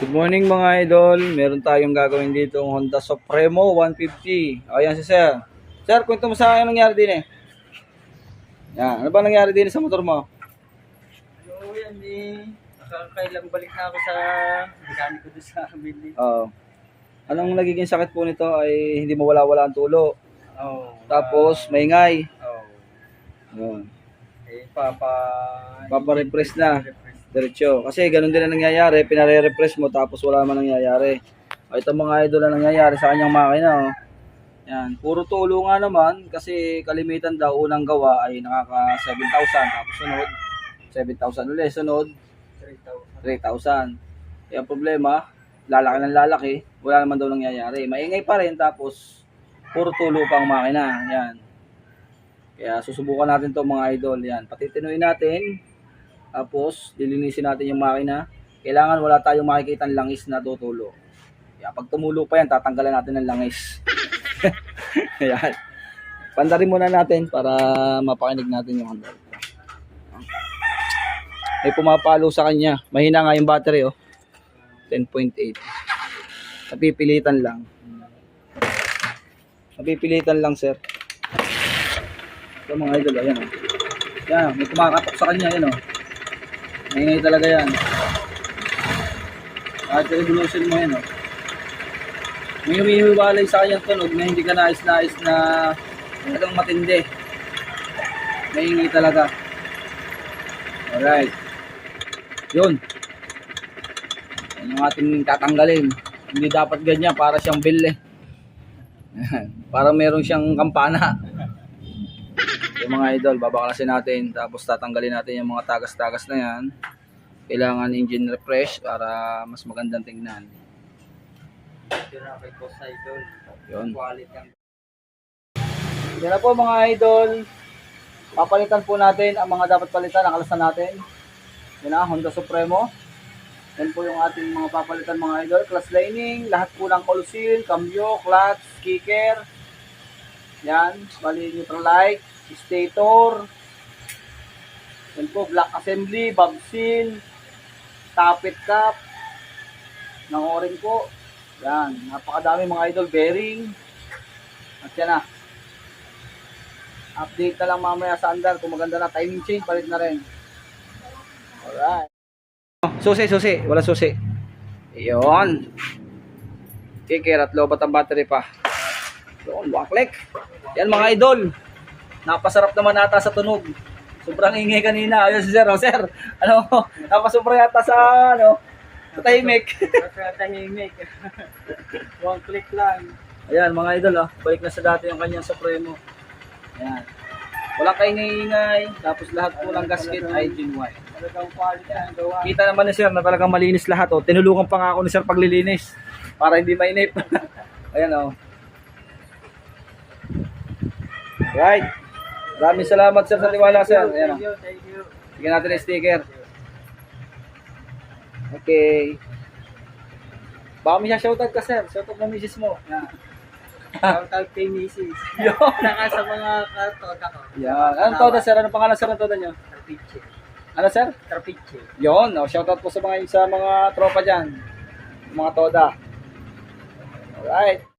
Good morning mga idol. Meron tayong gagawin dito ng Honda Supremo 150. Ayan si Sir. Sir, kwento mo sa akin nangyari din eh. Yan, ano ba nangyari din sa motor mo? Oo, yan eh. Nakakailang balik na ako sa mekaniko doon sa building. Oo. anong nagiging sakit po nito ay hindi mawala-wala ang tulo. Oo. Tapos, maingay. Oo. Yun. Eh, papa... Papa-repress na. Diretso. Kasi ganun din ang nangyayari. Pinare-repress mo tapos wala naman nangyayari. O, ito mga idol na nangyayari sa kanyang makina. Oh. Yan. Puro tulo nga naman kasi kalimitan daw unang gawa ay nakaka 7,000 tapos sunod 7,000 ulit. Sunod 3,000. 3,000. Kaya ang problema, lalaki ng lalaki, wala naman daw nangyayari. Maingay pa rin tapos puro tulo pa ang makina. Yan. Kaya susubukan natin to mga idol. Yan. Patitinuin natin. Tapos, lilinisin natin yung makina. Kailangan wala tayong makikita langis na tutulo. Kaya pag tumulo pa yan, tatanggalan natin ng langis. Ayan. Pandarin muna natin para mapakinig natin yung handle. May pumapalo sa kanya. Mahina nga yung battery oh. 10.8. Napipilitan lang. Napipilitan lang sir. Ito mga idol, ayan oh. Yan, may kumakatok sa kanya, yan oh. Maingay talaga yan. Kahit revolution mo yan oh. May humihiwalay sa kanyang tunog na hindi ka nais-nais na talagang matindi. Maingay talaga. Alright. Yun. Yan yung ating tatanggalin. Hindi dapat ganyan para siyang bill eh. para meron siyang kampana. Yung mga idol, babaklasin natin. Tapos tatanggalin natin yung mga tagas-tagas na yan. Kailangan engine refresh para mas magandang tingnan. Yun na kay Boss Idol. Yun. Ang... Yan na po mga idol. Papalitan po natin ang mga dapat palitan. Nakalasan natin. Yan na, Honda Supremo. Yan po yung ating mga papalitan mga idol. Class lining, lahat po ng all seal, cambio, clutch, kicker. Yan, bali neutral light, stator. Yan po, black assembly, bob seal, tappet cap, ng o-ring po. Yan, napakadami mga idol, bearing. At yan na. Update na lang mamaya sa andar kung maganda na timing chain, palit na rin. Alright. Susi, susi. Wala susi. Iyon. Kicker at lobat ang battery pa. Yun, waklik. Yan mga idol. Napasarap naman ata sa tunog. Sobrang ingay kanina. Ayun si Sir. Oh, sir, ano, napasubra yata sa, ano, sa tahimik. Basta tahimik. One click lang. Ayan, mga idol, oh. balik na sa dati yung kanyang Supremo. Ayan. Walang kaingay-ingay, tapos lahat po ng gasket ay genuine. Kita naman ni Sir na talagang malinis lahat. Oh. Tinulungan pa nga ako ni Sir paglilinis para hindi mainip. Ayan oh. Right. Maraming salamat Sir sa tiwala Sir. Ayan. Thank you, thank you. Bigyan natin ng sticker. Okay. Baka may shoutout ka Sir. Shoutout ng misis mo. Yan. Shout out kay Mrs. Yun. Saka sa mga katoda ko. Yan. Anong toda Sir? Anong pangalan Sir ng toda nyo? Trapiche. Ano Sir? Trapiche. Yon, oh, shoutout po sa mga sa mga tropa diyan. Mga toda. Alright.